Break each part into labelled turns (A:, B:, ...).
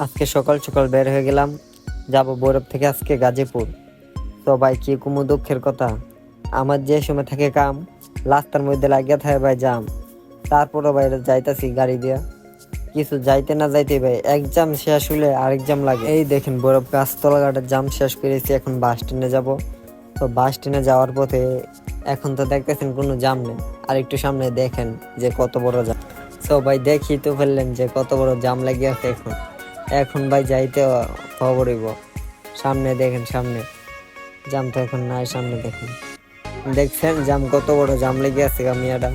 A: আজকে সকাল সকাল বের হয়ে গেলাম, যাব বৈরব থেকে আজকে গাজীপুর। তো ভাই, কি কুমু দুঃখের কথা? আমার যে সময় থাকে কাম, রাস্তার মধ্যে লাগিয়ে থাকে ভাই জাম। তারপরও ভাই যাইতাছি গাড়ি দিয়া। কিছু যাইতে না যাইতে ভাই এক্সাম শেষ হলে আরেক জাম লাগে। এই দেখেন বরফ ঘাটের জাম শেষ করেছি, এখন বাস স্ট্যান্ডে যাব। তো বাস স্ট্যান্ডে যাওয়ার পথে এখন তো দেখতেছেন কোনো জাম নেই। আর একটু সামনে দেখেন যে কত বড় জাম। তো ভাই দেখি তো ফেললেন যে কত বড় জাম লাগিয়ে আছে এখন। এখন ভাই যাইতে খবরইব সামনে দেখেন, সামনে। জাম তো এখন নাই, সামনে দেখেন। দেখছেন, জাম কত বড় জাম লেগে আছে গামিয়াটা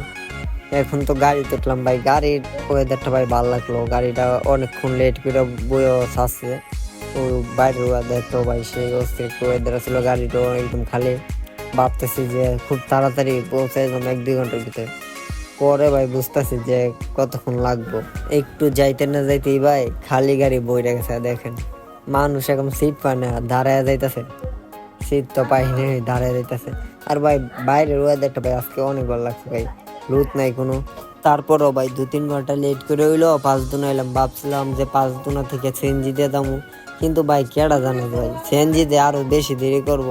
A: এখন তো গাড়ি তুটলাম ভাই, গাড়ির ওয়েদারটা ভাই ভালো লাগল। গাড়িটা অনেকক্ষণ লেট করে বইও আসছে ও বাইরের ওয়েদার তো ভাই সেই অস্থির ওয়েদার ছিল গাড়িটা একদম খালি। ভাবতেছি যে খুব তাড়াতাড়ি পৌঁছে যাব এক দুই ঘণ্টার ভিতরে। পরে ভাই বুঝতেছি যে কতক্ষণ লাগবো। একটু যাইতে না যাইতেই ভাই খালি গাড়ি বই রেখেছে দেখেন। মানুষ এখন সিট পায় না, দাঁড়ায় যাইতেছে। শীত তো পাইনি দাঁড়ায় যাইতেছে। আর ভাই, বাইরের ওয়েদারটা ভাই আজকে অনেক ভালো লাগছে ভাই। লুত নাই কোনো। তারপরও ভাই দু তিন ঘণ্টা লেট করে হইল, পাঁচ দিন এলাম ভাবছিলাম যে পাঁচ দিনা থেকে সিএনজি দিয়ে দামু। কিন্তু ভাই কেডা জানে ভাই সিএনজি দিয়ে আরও বেশি দেরি করব।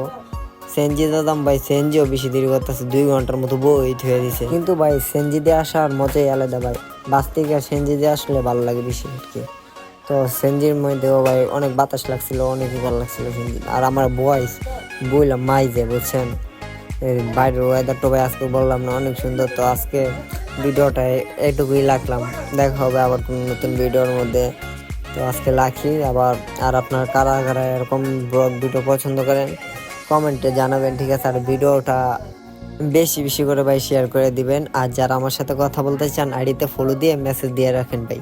A: সেনজি দাদাম ভাই সেনজিও বেশি দেরি করতেছে, দুই ঘণ্টার মতো বই থুয়ে দিছে। কিন্তু ভাই, সেনজি দিয়ে আসার মজাই আলাদা ভাই। বাস থেকে সেনজি দিয়ে আসলে ভালো লাগে বেশি আর কি তো সেনজির মধ্যেও ভাই, অনেক বাতাস লাগছিল অনেকই ভালো লাগছিল সেনজি। আর আমার বয়স বইলাম মাইজে বুঝছেন? এই বাইরের ওয়েদারটা ভাই আজকে বললাম না, অনেক সুন্দর। তো আজকে ভিডিওটা এটুকুই রাখলাম। দেখা হবে আবার কোনো নতুন ভিডিওর মধ্যে। তো আজকে রাখি। আবার আর আপনার কারা কারা এরকম ব্লগ ভিডিও পছন্দ করেন কমেন্টে জানাবেন, ঠিক আছে? আর ভিডিওটা বেশি বেশি করে ভাই শেয়ার করে দিবেন। আর যারা আমার সাথে কথা বলতে চান, আইডিতে ফলো দিয়ে মেসেজ দিয়ে রাখেন ভাই।